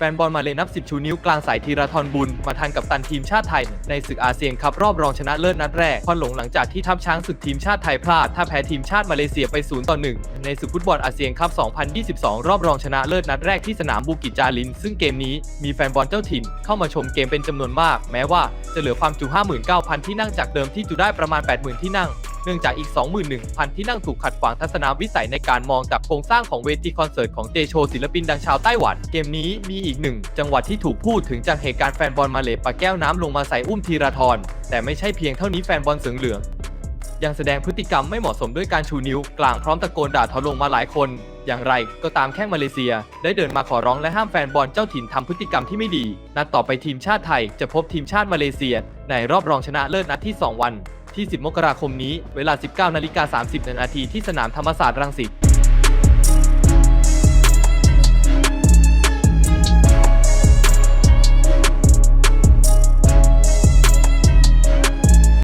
แฟนบอลมาเลยนับ 10 ชูนิ้วกลางสายธีรทรบุญ มาทันกับตันทีมชาติไทย ในศึกอาเซียนคัพรอบรองชนะเลิศนัดแรกควันหลงหลังจากที่ทัพช้างศึกทีมชาติไทยพลาด ถ้าแพ้ทีมชาติมาเลเซียไป 0 ต่อ 1 ในศึกฟุตบอลอาเซียนคัพ 2022 รอบรองชนะเลิศนัดแรกที่สนามบูกิจจาริน ซึ่งเกมนี้มีแฟนบอลเจ้าถิ่นเข้ามาชมเกมเป็นจำนวนมาก แม้ว่าจะเหลือความจุ 59,000 ที่นั่งจากเดิมที่จุได้ประมาณ 80,000 ที่นั่ง นื่องจากอีก 21,000 ที่นั่งถูกขัดขวางทัศนวิสัยในการมองจากโครงสร้างของเวทีคอนเสิร์ตของเจโชศิลปินดังชาวไต้หวัน เกมนี้มีอีกหนึ่งจังหวัดที่ถูกพูดถึงจากเหตุการณ์แฟนบอลมาเลปาแก้วน้ำลงมาใส่อุ้มธีราธรแต่ไม่ใช่เพียงเท่านี้แฟนบอลเสืองเหลืองยังแสดงพฤติกรรมไม่เหมาะสมด้วยการชูนิ้ว กลางพร้อมตะโกนด่าทอลงมาหลายคน อย่างไรก็ตามแข้งมาเลเซีย ได้เดินมาขอร้องและห้ามแฟนบอลเจ้าถิ่นทำพฤติกรรมที่ไม่ดี นัดต่อไปทีมชาติไทยจะพบทีมชาติมาเลเซีย ในรอบรองชนะเลิศนัดที่ 2 วัน ที่ 10 มกราคมนี้ เวลา 19นาฬิกา30 นาทีที่สนามธรรมศาสตร์รังสิต